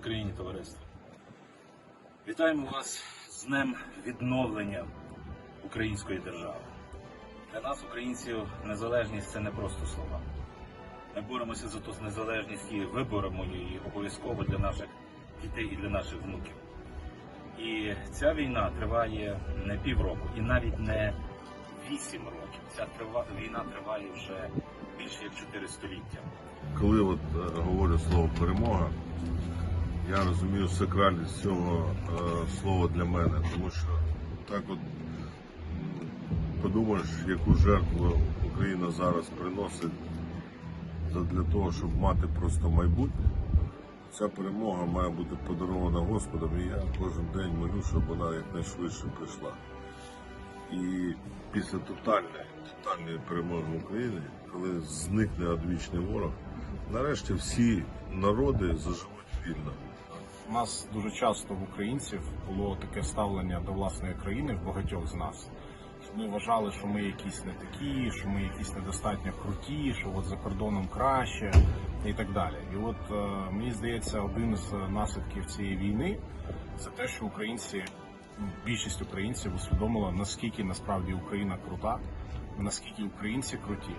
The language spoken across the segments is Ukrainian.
Україні, товариство! Вітаємо вас з Днем відновлення української держави. Для нас, українців, незалежність це не просто слова. Ми боремося за ту незалежність і виборемо її обов'язково для наших дітей і для наших внуків. І ця війна триває не півроку і навіть не вісім років. Ця трива- війна триває вже більше як чотири століття. коли от е, говорю слово перемога, я розумію сакральність цього е, слова для мене, тому що так от подумаєш, яку жертву Україна зараз приносить для того, щоб мати просто майбутнє. Ця перемога має бути подарована Господом, і я кожен день молю, щоб вона якнайшвидше прийшла. І після тотальної, тотальної перемоги України, коли зникне одвічний ворог, нарешті всі народи заживуть вільно. У нас дуже часто в українців було таке ставлення до власної країни в багатьох з нас. Ми вважали, що ми якісь не такі, що ми якісь недостатньо круті, що от за кордоном краще і так далі. І от е, мені здається, один з наслідків цієї війни це те, що українці, більшість українців усвідомила, наскільки насправді Україна крута, наскільки українці круті,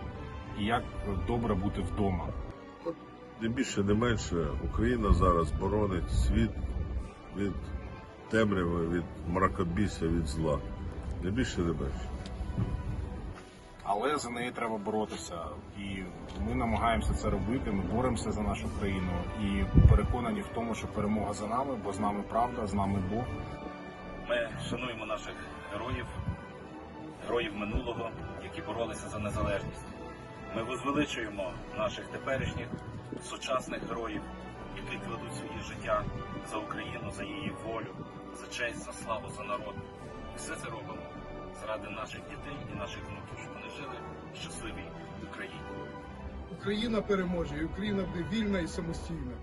і як добре бути вдома. Не більше, не менше, Україна зараз боронить світ від темряви, від мракобісся, від зла. Не більше, не менше. Але за неї треба боротися, і ми намагаємося це робити. Ми боремося за нашу країну і переконані в тому, що перемога за нами, бо з нами правда, з нами Бог. Ми шануємо наших героїв, героїв минулого, які боролися за незалежність. Ми возвеличуємо наших теперішніх сучасних героїв, які кладуть своє життя за Україну, за її волю, за честь, за славу, за народ. Все це робимо заради наших дітей і наших внуків, щоб вони жили в щасливій Україні. Україна переможе, і Україна буде вільна і самостійна.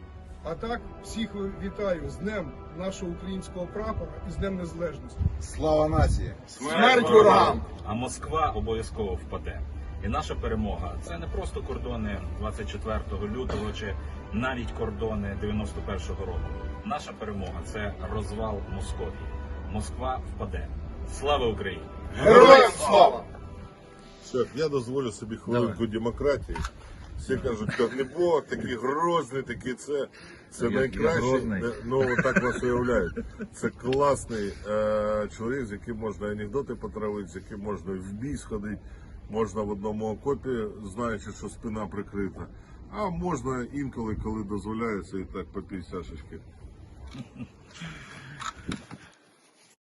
А так, всіх вітаю з Днем нашого українського прапора і з Днем Незалежності. Слава нації! Смерть ворогам! А Москва обов'язково впаде. І наша перемога це не просто кордони 24 лютого чи навіть кордони 91-го року. Наша перемога це розвал Московії. Москва впаде. Слава Україні! Героям слава! Все, я дозволю собі хвилинку демократії. Всі кажуть, що не Бог, такий грозний, такий це. Це найкращий. Не- Ну, так вас уявляють. Це класний е, чоловік, з яким можна анекдоти потравити, з яким можна в бій сходити, можна в одному окопі, знаючи, що спина прикрита. А можна інколи, коли дозволяється, і так по півсяшечки.